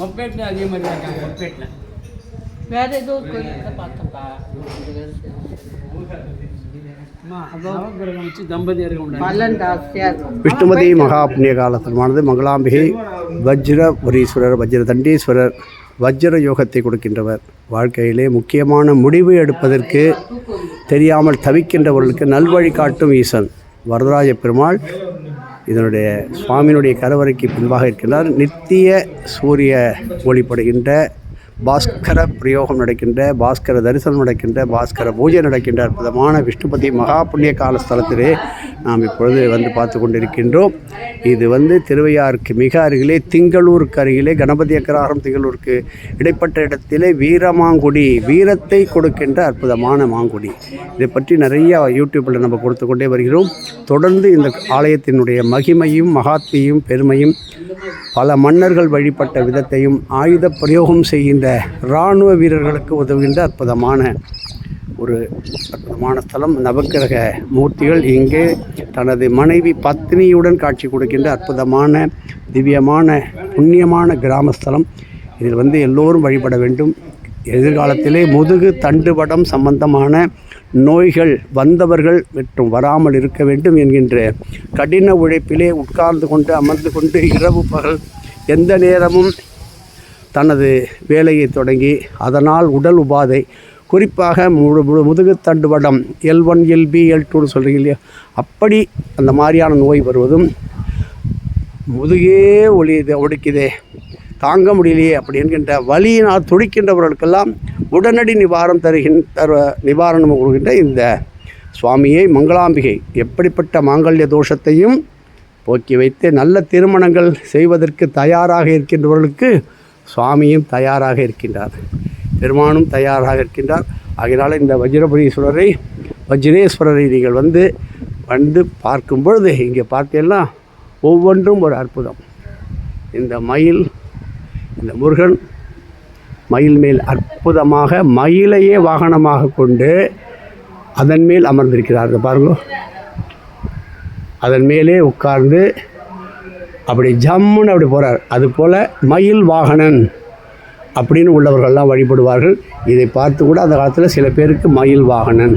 மொப்பேட்டில் அதே மாதிரி தான் இருக்காங்க மொப்பேட்டில். வேற ஏதோ கோயில் பார்த்தோம்ப்பா விஷ்ணுமதி மகா புண்ணிய காலத்தலமானது மங்களாம்பிகை வஜ்ரவரீஸ்வரர் வஜ்ர தண்டீஸ்வரர் வஜ்ர யோகத்தை கொடுக்கின்றவர். வாழ்க்கையிலே முக்கியமான முடிவு எடுப்பதற்கு தெரியாமல் தவிக்கின்றவர்களுக்கு நல்வழி காட்டும் ஈசன். வரதராஜ பெருமாள் இதனுடைய சுவாமியினுடைய கரவறைக்கு பின்பாக இருக்கின்றார். நித்திய சூரிய ஒளிப்படுகின்ற பாஸ்கர பிரயோகம் நடக்கின்ற பாஸ்கர தரிசனம் நடக்கின்ற பாஸ்கர பூஜை நடக்கின்ற அற்புதமான விஷ்ணுபதி மகா புண்ணிய கால ஸ்தலத்திலே நாம் இப்பொழுது வந்து பார்த்து கொண்டிருக்கின்றோம் இது வந்து திருவையாருக்கு மிக அருகிலே திங்களூருக்கு அருகிலே கணபதி அக்கராரம் திங்களூருக்கு இடைப்பட்ட இடத்திலே வீரமாங்குடி வீரத்தை கொடுக்கின்ற அற்புதமான மாங்குடி. இதை பற்றி நிறைய யூடியூப்பில் நம்ம கொடுத்து கொண்டே வருகிறோம். தொடர்ந்து இந்த ஆலயத்தினுடைய மகிமையும் மகாத்மியும் பெருமையும் பல மன்னர்கள் வழிபட்ட விதத்தையும் ஆயுத பிரயோகம் செய்கின்ற இராணுவ வீரர்களுக்கு உதவுகின்ற அற்புதமான ஒரு அற்புதமான ஸ்தலம். நவக்கிரக மூர்த்திகள் இங்கே தனது மனைவி பத்னியுடன் காட்சி கொடுக்கின்ற அற்புதமான திவ்யமான புண்ணியமான கிராமஸ்தலம். இதில் வந்து எல்லோரும் வழிபட வேண்டும். எதிர்காலத்திலே முதுகு தண்டுவடம் சம்பந்தமான நோய்கள் வந்தவர்கள் மற்றும் வராமல் இருக்க வேண்டும் என்கின்ற கடின உழைப்பிலே உட்கார்ந்து கொண்டு அமர்ந்து கொண்டு இரவு பகல் எந்த நேரமும் தனது வேலையை தொடங்கி அதனால் உடல் உபாதை குறிப்பாக முழு முழு L one L B L டூன்னு சொல்கிறீங்க இல்லையா? அப்படி அந்த மாதிரியான நோய் வருவதும் முதுகே ஒழியுது ஒடுக்குதே. தாங்க முடியலையே அப்படி என்கின்ற வலியினால் துடிக்கின்றவர்களுக்கெல்லாம் உடனடி நிவாரணம் தருகின் தரு நிவாரணம் கொடுக்கின்ற இந்த சுவாமியை மங்களாம்பிகை. எப்படிப்பட்ட மாங்கல்ய தோஷத்தையும் போக்கி வைத்து நல்ல திருமணங்கள் செய்வதற்கு தயாராக இருக்கின்றவர்களுக்கு சுவாமியும் தயாராக இருக்கின்றார். பெருமானும் தயாராக இருக்கின்றார். ஆகையினால இந்த வஜ்ரபுரீஸ்வரரை வஜ்ரேஸ்வரரை நீங்கள் வந்து வந்து பார்க்கும் பொழுது இங்கே பார்த்தீங்கன்னா ஒவ்வொன்றும் ஒரு அற்புதம். இந்த மயில் இந்த முருகன் மயில் மேல் அற்புதமாக மயிலையே வாகனமாக கொண்டு அதன் மேல் அமர்ந்திருக்கிறார்கள் பாருங்க. அதன் மேலே உட்கார்ந்து அப்படி ஜம்முன்னு அப்படி போகிறார் அதுபோல் மயில் வாகனன். அப்படின்னு உள்ளவர்கள்லாம் வழிபடுவார்கள். இதை பார்த்து கூட அந்த காலத்தில் சில பேருக்கு மயில் வாகனன்.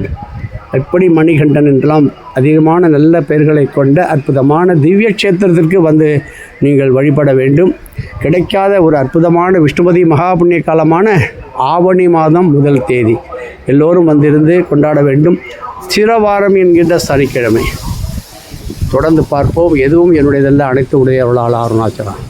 எப்படி மணிகண்டன் என்றெல்லாம் அதிகமான நல்ல பெயர்களை கொண்ட அற்புதமான திவ்ய கஷேத்திரத்திற்கு வந்து நீங்கள் வழிபட வேண்டும். கிடைக்காத ஒரு அற்புதமான விஷ்ணுபதி மகாபுண்ணிய காலமான ஆவணி மாதம் முதல் தேதி எல்லோரும் வந்திருந்து கொண்டாட வேண்டும். சிரவாரம் என்கின்ற சனிக்கிழமை. தொடர்ந்து பார்ப்போம். எதுவும் என்னுடையதல்ல. அனைத்து உடையவர்களால் அருணாச்சலம்